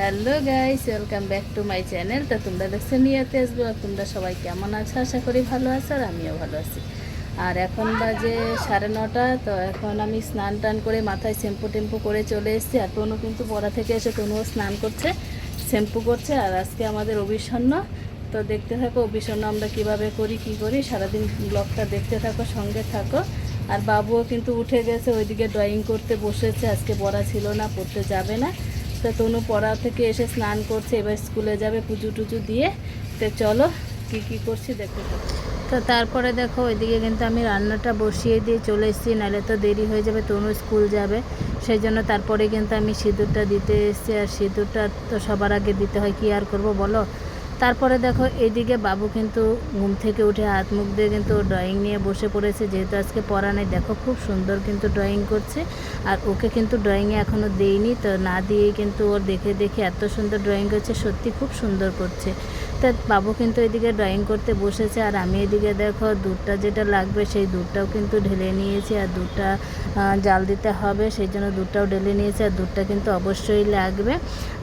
Hello guys welcome back to my channel তো তোমরা দেখছ নিয়াতে আসব আর তোমরা সবাই কেমন আছো? আশা করি ভালো আছো, আর আমিও ভালো আছি। আর এখন বাজে সাড়ে নটা, তো এখন আমি স্নান টান করে মাথায় শ্যাম্পু টেম্পু করে চলে এসেছি। আর তনু কিন্তু পড়া থেকে এসে তনুও স্নান করছে, শ্যাম্পু করছে, আর আজকে আমাদের অভিসন্ন তো দেখতে থাকো অভিসন্ন আমরা কীভাবে করি, কি করি, সারাদিন ব্লগটা দেখতে থাকো, সঙ্গে থাকো। আর বাবুও কিন্তু উঠে গেছে, ওইদিকে ড্রয়িং করতে বসেছে, আজকে পড়া ছিল না, পড়তে যাবে না। তো তনু পড়া থেকে এসে স্নান করছে, এবার স্কুলে যাবে পুজো টুজো দিয়ে। তো চলো, কি কি করছি দেখো। তো তারপরে দেখো, ওইদিকে কিন্তু আমি রান্নাটা বসিয়ে দিয়ে চলে এসেছি, নাহলে তো দেরি হয়ে যাবে, তনু স্কুল যাবে। সেই জন্য তারপরে কিন্তু আমি সিঁদুরটা দিতে এসেছি, আর সিঁদুরটা তো সবার আগে দিতে হয়, কি আর করব বলো? তারপরে দেখো এইদিকে বাবু কিন্তু ঘুম থেকে উঠে হাত মুখ দিয়ে কিন্তু ড্রয়িং নিয়ে বসে পড়েছে। যেহেতু আজকে পড়া নেই, দেখো খুব সুন্দর কিন্তু ড্রয়িং করছে। আর ওকে কিন্তু ড্রয়িংয়ে এখনও দেইনি, তো না দিয়েই কিন্তু ওর দেখে দেখে এত সুন্দর ড্রয়িং করছে, সত্যি খুব সুন্দর করছে। তা বাবু কিন্তু এদিকে ড্রয়িং করতে বসেছে, আর আমি এদিকে দেখো দুধটা যেটা লাগবে সেই দুধটাও কিন্তু ঢেলে নিয়েছি, আর দুধটা জাল দিতে হবে, সেই জন্য দুধটাও ঢেলে নিয়েছি, আর দুধটা কিন্তু অবশ্যই লাগবে।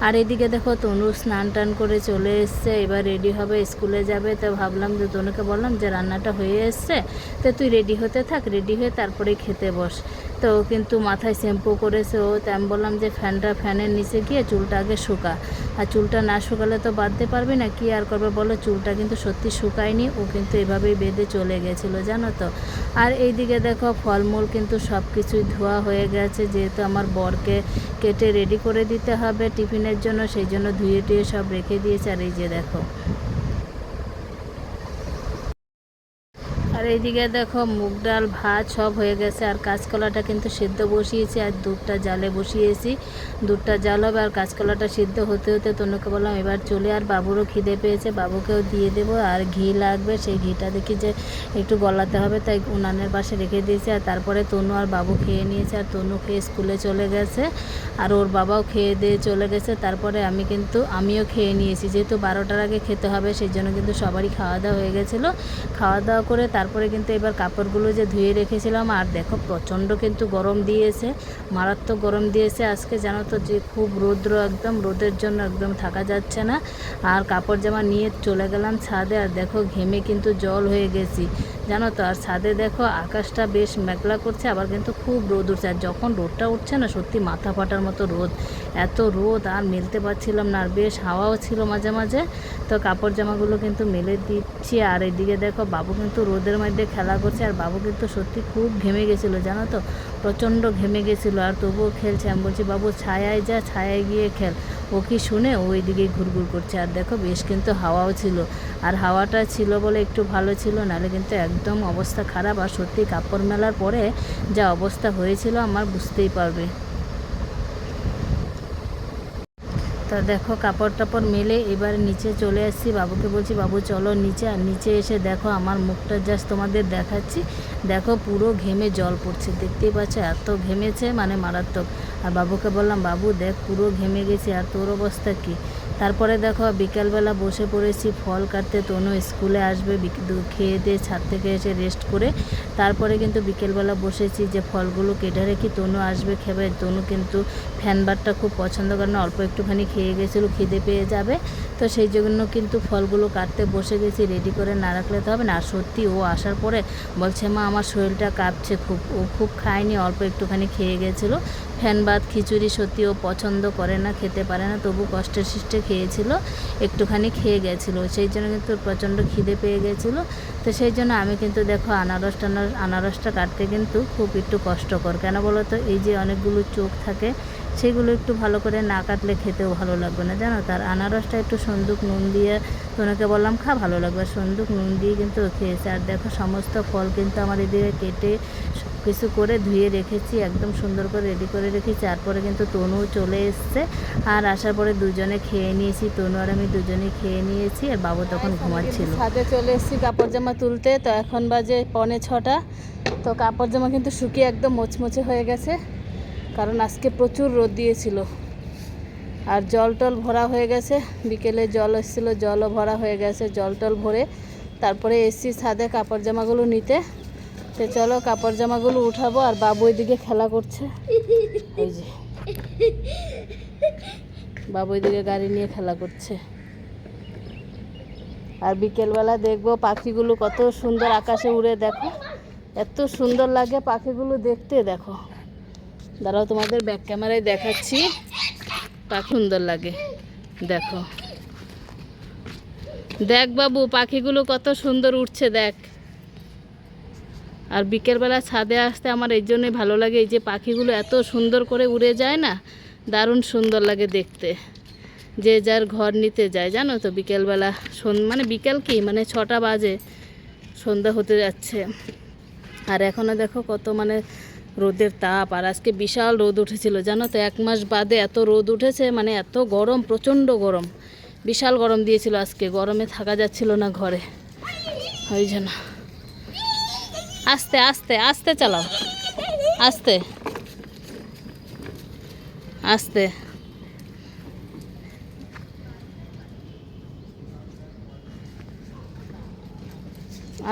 আর এদিকে দেখো তনু স্নান টান করে চলে এসছে, এবার রেডি হবে, স্কুলে যাবে, তো ভাবলাম যে তনুকে বললাম যে রান্নাটা হয়ে এসছে, তো তুই রেডি হতে থাক রেডি হয়ে তারপরে খেতে বস। তো ও কিন্তু মাথায় শ্যাম্পু করেছে। ও তো আমি বললাম যে ফ্যানটা ফ্যানের নিচে গিয়ে চুলটা আগে শুকা। আর চুলটা না শুকালে তো বাঁধতে পারবি না, কি আর করবে বলো? চুলটা কিন্তু সত্যি শুকায়নি, ও কিন্তু এভাবেই বেঁধে চলে গেছিল, জানো তো। আর এইদিকে দেখো, ফলমূল কিন্তু সব কিছুই ধোয়া হয়ে গেছে, যেহেতু আমার বরকে কেটে রেডি করে দিতে হবে টিফিনের জন্য, সেই জন্য ধুয়ে টুয়ে সব রেখে দিয়েছে। আর এই যে দেখো এইদিকে দেখো মুগ ডাল, ভাত সব হয়ে গেছে। আর কাঁচকলাটা কিন্তু সিদ্ধ বসিয়েছি, আর দুধটা জালে বসিয়েছি। দুধটা জাল হবে আর কাঁচকলাটা সিদ্ধ হতে হতে তনুকে বললাম, এবার চলে আর বাবুরও খিদে পেয়েছে, বাবুকেও দিয়ে দেবো। আর ঘি লাগবে, সেই ঘিটা দেখি যে একটু গলাতে হবে, তাই উনানের পাশে রেখে দিয়েছি। আর তারপরে তনু আর বাবু খেয়ে নিয়েছে, আর তনু খেয়ে স্কুলে চলে গেছে। আর ওর বাবাও খেয়ে দিয়ে চলে গেছে। তারপরে আমি কিন্তু, আমিও খেয়ে নিয়েছি। যেহেতু বারোটার আগে খেতে হবে, সেই জন্য কিন্তু সবারই খাওয়া দাওয়া হয়ে গেছিল। খাওয়া দাওয়া করে তারপরে কিন্তু এবার কাপড়গুলো যে ধুয়ে রেখেছিলাম, আর দেখো প্রচণ্ড কিন্তু গরম দিয়েছে, মারাত্মক গরম দিয়েছে। আজকে জানো তো যে খুব রৌদ্র একদম, রোদের জন্য একদম থাকা যাচ্ছে না। আর কাপড় জামা নিয়ে চলে গেলাম ছাদে, আর দেখো ঘেমে কিন্তু জল হয়ে গেছি। জানো তো, আর ছাদে দেখো আকাশটা বেশ মেঘলা করছে, আবার কিন্তু খুব রোদ উঠছে। আর যখন রোদটা উঠছে না, সত্যি মাথা ফাটার মতো রোদ। এত রোদ, আর মেলতে পারছিলাম না, আর বেশ হাওয়াও ছিল মাঝে মাঝে। তো কাপড় জামাগুলো কিন্তু মেলে দিচ্ছি, আর এদিকে দেখো বাবু কিন্তু রোদের মধ্যে খেলা করছে, আর বাবু কিন্তু সত্যি খুব ঘেমে গেছিল, জানো তো? প্রচণ্ড ঘেমে গেছিল, আর তবুও খেলছে। আমি বলছি, বাবু, ছায়ায় যা, ছায়ায় গিয়ে খেল। কি শুনে ওই দিকে ঘুরঘুর করছে। আর দেখো, বেশ কিন্তু হাওয়াও ছিল। আর হাওয়াটা ছিল বলে একটু ভালো ছিল, নাহলে কিন্তু একদম অবস্থা খারাপ। আর সত্যি কাপড় মেলার পরে যা অবস্থা হয়েছিল, আমার বুঝতেই পারবে। তা দেখো কাপড় টাপড় মেলে এবার নিচে চলে আসছি। বাবুকে বলছি, বাবু, চলো নিচে। আর নিচে এসে দেখো, আমার মুখটা জাস্ট তোমাদের দেখাচ্ছি। দেখো, পুরো ঘেমে জল পড়ছে। দেখতেই পাচ্ছ, এত ঘেমেছে মানে মারাত্মক। আর বাবুকে বললাম, বাবু, দেখ, পুরো ঘেমে গেছি। আর তোর অবস্থা কী? তারপরে দেখো, বিকালবেলা বসে পড়েছি, ফল কাটতে। তনু স্কুলে আসবে খেয়ে দিয়ে ছাদ থেকে এসে রেস্ট করে। তারপরে কিন্তু বিকেলবেলা বসেছি যে ফলগুলো কেটে রেখে তনু আসবে খেবে। তনু কিন্তু ফ্যানবারটা খুব পছন্দ করে না, অল্প একটুখানি খেয়ে গেছিল, খিদে পেয়ে যাবে। তো সেই জন্য কিন্তু ফলগুলো কাটতে বসে গেছি রেডি করে না রাখলে তো হবে না। আর সত্যি ও আসার পরে বলছে, মা, আমার শরীরটা কাঁপছে খুব। ও খুব খায়নি, অল্প একটুখানি খেয়ে গেছিল। ফ্যান ভাত খিচুড়ি সত্যিও পছন্দ করে না, খেতে পারে না, তবু কষ্টে সৃষ্টে খেয়েছিল, একটুখানি খেয়ে গেছিল। সেই জন্য কিন্তু প্রচণ্ড খিদে পেয়ে গেছিল। তো সেই জন্য আমি কিন্তু দেখো আনারস টানার, আনারসটা কাটতে কিন্তু খুব একটু কষ্টকর। কেন বলো তো? এই যে অনেকগুলো চোখ থাকে, সেগুলো একটু ভালো করে না কাটলে খেতেও ভালো লাগবে না, জানো? তার আনারসটা একটু সন্দুক নুন দিয়ে তোনাকে বললাম, খা, ভালো লাগবে। সন্দুক নুন দিয়ে কিন্তু খেয়েছে। আর দেখো সমস্ত ফল কিন্তু আমার এদিকে কেটে কিছু করে ধুয়ে রেখেছি একদম সুন্দর করে রেডি করে রেখেছি। তারপরে কিন্তু তনু চলে এসছে আর আসার পরে দুজনে খেয়ে নিয়েছি তনু আর আমি দুজনে খেয়ে নিয়েছি আর বাবু তখন ঘুমাচ্ছিল। ছাদে চলে এসেছি কাপড় জামা তুলতে। তো এখন বাজে পনে ছটা। তো কাপড় জামা কিন্তু শুকিয়ে একদম মোচমোচে হয়ে গেছে কারণ আজকে প্রচুর রোদ দিয়েছিল। আর জল টল ভরা হয়ে গেছে। বিকেলে জল এসেছিল জলও ভরা হয়ে গেছে জল টল ভরে। তারপরে এসছি ছাদে কাপড় জামাগুলো নিতে। তো চলো কাপড় জামাগুলো উঠাবো আর বাবু ওইদিকে খেলা করছে। যে। বাবু এদিকে গাড়ি নিয়ে খেলা করছে। আর বিকেলবেলা দেখব পাখিগুলো কত সুন্দর আকাশে উড়ে, দেখো। এত সুন্দর লাগে পাখিগুলো দেখতে, দেখো। দাঁড়াও, তোমাদের ব্যাক ক্যামেরায় দেখাচ্ছি। পাখি সুন্দর লাগে, দেখো। দেখ বাবু, পাখিগুলো কত সুন্দর উঠছে দেখ। আর বিকেলবেলা ছাদে আসতে আমার এই জন্যই ভালো লাগে, এই যে পাখিগুলো এত সুন্দর করে উড়ে যায় না, দারুণ সুন্দর লাগে দেখতে। যে যার ঘর নিতে যায়, জানো তো বিকেলবেলা মানে বিকেল কি? মানে ছটা বাজে, সন্ধ্যা হতে যাচ্ছে। আর এখনও দেখো কত মানে রোদের তাপ, আর আজকে বিশাল রোদ উঠেছিল, জানো তো? এক মাস বাদে এত রোদ উঠেছে মানে এত গরম, প্রচণ্ড গরম। বিশাল গরম দিয়েছিল আজকে, গরমে থাকা যাচ্ছিল না ঘরে। ওই জন্য। আস্তে আস্তে আস্তে চালাও। আস্তে। আস্তে।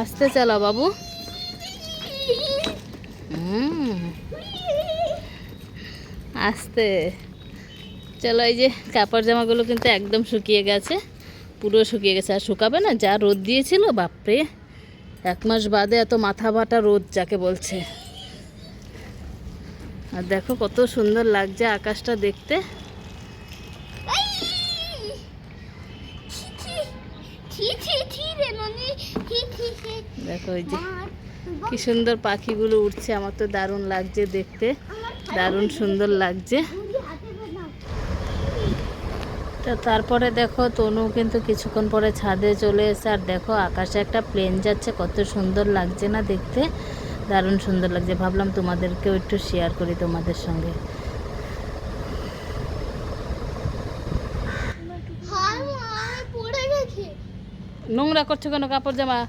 আস্তে চালাও বাবু। আস্তে। চলো এই যে কাপড় জামাগুলো কিন্তু একদম শুকিয়ে গেছে, পুরো শুকিয়ে গেছে। আর শুকাবে না, যা রোদ দিয়েছিল, বাপরে। এক মাস বাদে এত মাথা বাটা রোদ যাকে বলছে। আর দেখো কত সুন্দর লাগছে আকাশটা দেখতে। দেখো ওই যে কি সুন্দর পাখিগুলো উঠছে আমার তো দারুণ লাগছে দেখতে। দারুণ সুন্দর লাগছে। তো তারপরে দেখো তনু কিন্তু কিছুক্ষণ পরে ছাদে চলে এসে আর দেখো আকাশে একটা প্লেন যাচ্ছে কত সুন্দর লাগছে না দেখতে? দারুণ সুন্দর লাগছে। ভাবলাম তোমাদেরকেও একটু শেয়ার করি তোমাদের সঙ্গে। নোংরা করছ কেন? কাপড় জামা?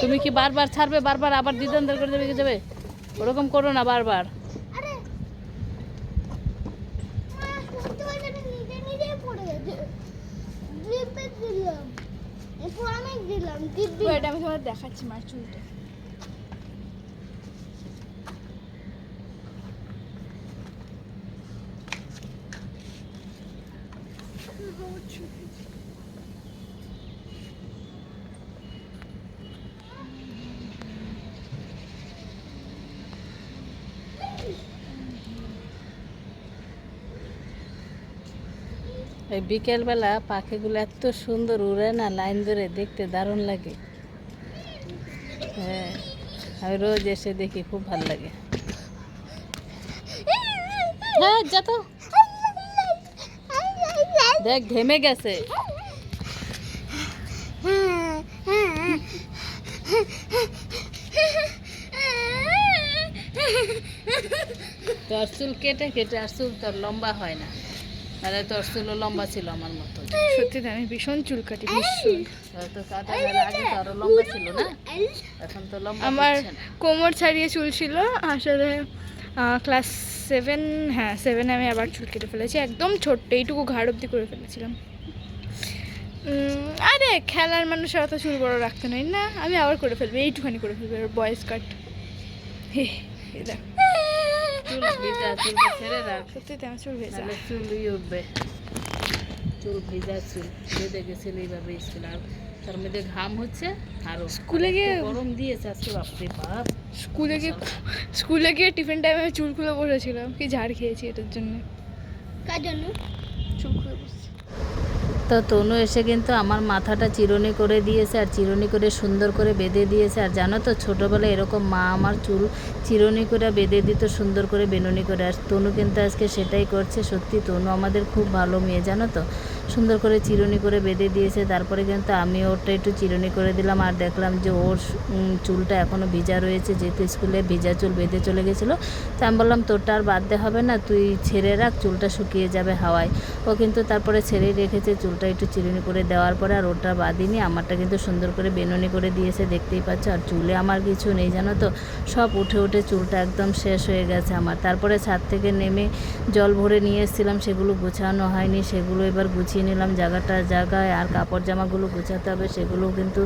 তুমি কি বারবার ছাড়বে? বারবার আবার দিদন্তর করে দেবে কি যাবে? ওরকম করো না বারবার। তোমার দেখাচ্ছি মার চুলটা। বিকেলবেলা পাখিগুলো এত সুন্দর উড়ে না, লাইন ধরে দেখতে দারুণ লাগে। হ্যাঁ আমি রোজ এসে দেখি, খুব ভালো লাগে। হ্যাঁ যা তো। দেখ, ঘেমে গেছে। তোর চুল কেটে কেটে আর চুল তোর লম্বা হয় না। তাহলে তোর চুলও লম্বা ছিল আমার মতো সত্যি আমি ভীষণ চুল কাটি আরও লম্বা ছিল না? এখন তো লম্বা আমার কোমর ছাড়িয়ে চুল ছিল আসলে ক্লাস সেভেন হ্যাঁ সেভেনে আমি আবার চুল কেটে ফেলেছি একদম ছোট্ট এইটুকু ঘাড় অব্দি করে ফেলেছিলাম। আরে খেলার মানুষের অত চুল বড় রাখতে নেই না আমি আবার করে ফেলব এইটুখানি করে ফেলব বয়েস কাট। হে দেখ। চুল ভিজা চুলটা ছেড়ে রাখ সত্যি আমার চুল ভেজা। তাহলে চুল উঠবে। চুল ভেজা চুল। বেঁধে গেছিল এইভাবে স্কুল আর তার মধ্যে ঘাম হচ্ছে আর স্কুলে গিয়ে গরম দিয়েছে আজকে বাপরে বাপ। স্কুলে গিয়ে স্কুলে গিয়ে টিফিন টাইমে চুল খুলে বসেছিলাম। কি ঝাড় খেয়েছি এটার জন্য। কার জন্য? চুল খুলে বসেছি তো তনু এসে কিন্তু আমার মাথাটা চিরনি করে দিয়েছে আর চিরনি করে সুন্দর করে বেঁধে দিয়েছে। আর জানো তো, ছোটোবেলায় এরকম মা আমার চুল চিরনি করে বেঁধে দিত, সুন্দর করে বেনুনি করে। আর তনু কিন্তু আজকে সেটাই করছে। সত্যি তনু আমাদের খুব ভালো মেয়ে, জানো তো? সুন্দর করে চিরুনি করে বেঁধে দিয়েছে। তারপরে কিন্তু আমি ওরটা একটু চিরুনি করে দিলাম আর দেখলাম যে ওর চুলটা এখনও ভিজা রয়েছে। যেহেতু স্কুলে ভিজা চুল বেঁধে চলে গেছিল, তা আমি বললাম, তোরটা আর দে, হবে না, তুই ছেড়ে রাখ, চুলটা শুকিয়ে যাবে হাওয়ায়। ও কিন্তু তারপরে ছেড়েই রেখেছে, চুলটা একটু চিরুনি করে দেওয়ার পরে আর ওটা বাদিনি আমারটা কিন্তু সুন্দর করে বেনুনি করে দিয়েছে, দেখতেই পাচ্ছ। আর চুলে আমার কিছু নেই, জানো তো? সব উঠে উঠে চুলটা একদম শেষ হয়ে গেছে আমার। তারপরে ছাদ থেকে নেমে জল ভরে নিয়ে এসেছিলাম, সেগুলো গুছানো হয়নি, সেগুলো এবার গুছিয়ে গুছিয়ে নিলাম। জায়গাটা জায়গায় আর কাপড় জামাগুলো গুছাতে হবে, সেগুলো কিন্তু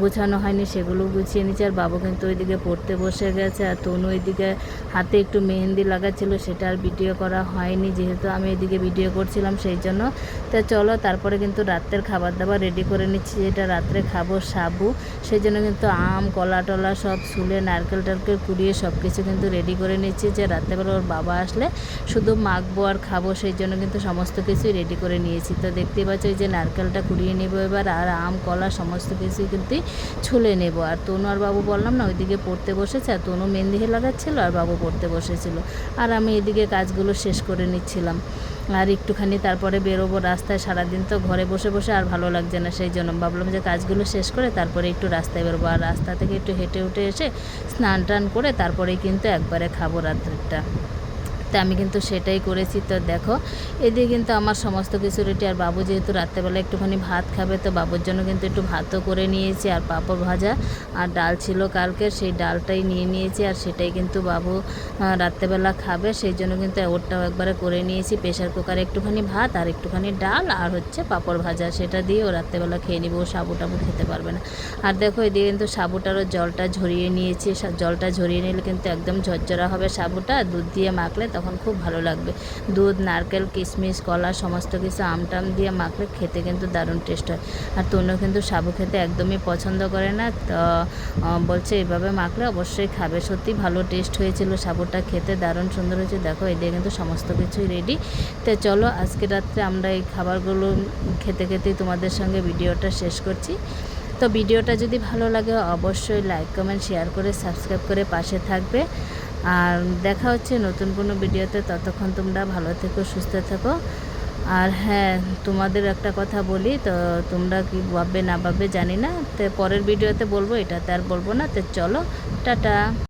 গুছানো হয়নি, সেগুলো গুছিয়ে নিচ্ছে আর বাবু কিন্তু ওইদিকে পড়তে বসে গেছে আর তনু ওইদিকে হাতে একটু মেহেন্দি লাগাচ্ছিল, সেটা আর ভিডিও করা হয়নি যেহেতু আমি এদিকে ভিডিও করছিলাম সেই জন্য। তা চলো, তারপরে কিন্তু রাত্রের খাবার দাবার রেডি করে নিচ্ছি, যেটা রাত্রে খাব সাবু। সেই জন্য কিন্তু আম, কলা টলা সব শুলে নারকেল টারকেল কুড়িয়ে সব কিছু কিন্তু রেডি করে নিচ্ছি যে রাত্রেবেলা ওর বাবা আসলে শুধু মাখবো আর খাব, সেই জন্য কিন্তু সমস্ত কিছুই রেডি করে নিয়েছি। তো দেখতেই পাচ্ছ যে নারকেলটা কুড়িয়ে নেব এবার, আর আম, কলা, সমস্ত কিছুই কিন্তু ছুলে নেব। আর তনু আর বাবু বললাম না, ওইদিকে পড়তে বসেছে, আর তনু মেহেন্দি লাগাচ্ছিল আর বাবু পড়তে বসেছিল। আর আমি এদিকে কাজগুলো শেষ করে নিচ্ছিলাম। আর একটুখানি তারপরে বেরোবো রাস্তায়, সারাদিন তো ঘরে বসে বসে আর ভালো লাগছে না, সেই জন্য ভাবলাম যে কাজগুলো শেষ করে তারপরে একটু রাস্তায় বেরোবো। আর রাস্তা থেকে একটু হেঁটে উঠে এসে স্নান টান করে তারপরেই কিন্তু একবারে খাব রাত্রেরটা তা আমি কিন্তু সেটাই করেছি। তো দেখো, এদিকে কিন্তু আমার সমস্ত কিছু রেডি আর বাবু যেহেতু রাত্রেবেলা একটুখানি ভাত খাবে, তো বাবুর জন্য কিন্তু একটু ভাতও করে নিয়েছি আর পাঁপড় ভাজা। আর ডাল ছিল কালকে, সেই ডালটাই নিয়ে নিয়েছি। আর সেটাই কিন্তু বাবু রাত্রেবেলা খাবে। সেই জন্য কিন্তু ওরটাও একবারে করে নিয়েছি। প্রেশার কুকারে একটুখানি ভাত আর একটুখানি ডাল আর হচ্ছে পাঁপড় ভাজা। সেটা দিয়ে ও রাত্রেবেলা খেয়ে নিব। ও সাবু টাবু খেতে পারবে না। আর দেখো, এদিকে কিন্তু সাবুটারও জলটা ঝরিয়ে নিয়েছি। জলটা ঝরিয়ে নিলে কিন্তু একদম ঝরঝরা হবে সাবুটা। দুধ দিয়ে মাখলে তখন খুব ভালো লাগবে। দুধ, নারকেল, কিশমিশ, কলা, সমস্ত কিছু আমটাম দিয়ে মাখলে খেতে কিন্তু দারুণ টেস্ট হয়। আর তনু কিন্তু সাবু খেতে একদমই পছন্দ করে না, তো বলছে এভাবে মাখলে অবশ্যই খাবে। সত্যি ভালো টেস্ট হয়েছিল সাবুটা খেতে, দারুণ সুন্দর হয়েছে। দেখো এদিকে কিন্তু সমস্ত কিছুই রেডি তো চলো, আজকে রাত্রে আমরা এই খাবারগুলো খেতে খেতেই তোমাদের সঙ্গে ভিডিওটা শেষ করছি। তো ভিডিওটা যদি ভালো লাগে, অবশ্যই লাইক কমেন্ট শেয়ার করে সাবস্ক্রাইব করে পাশে থাকবে। আর দেখা হচ্ছে নতুন কোনো ভিডিওতে, ততক্ষণ তোমরা ভালো থেকো, সুস্থ থেকো। আর হ্যাঁ তোমাদের একটা কথা বলি, তো তোমরা কি ভাববে না ভাববে জানি না। তো পরের ভিডিওতে বলব, এটাতে আর বলব না। তো চলো, টাটা।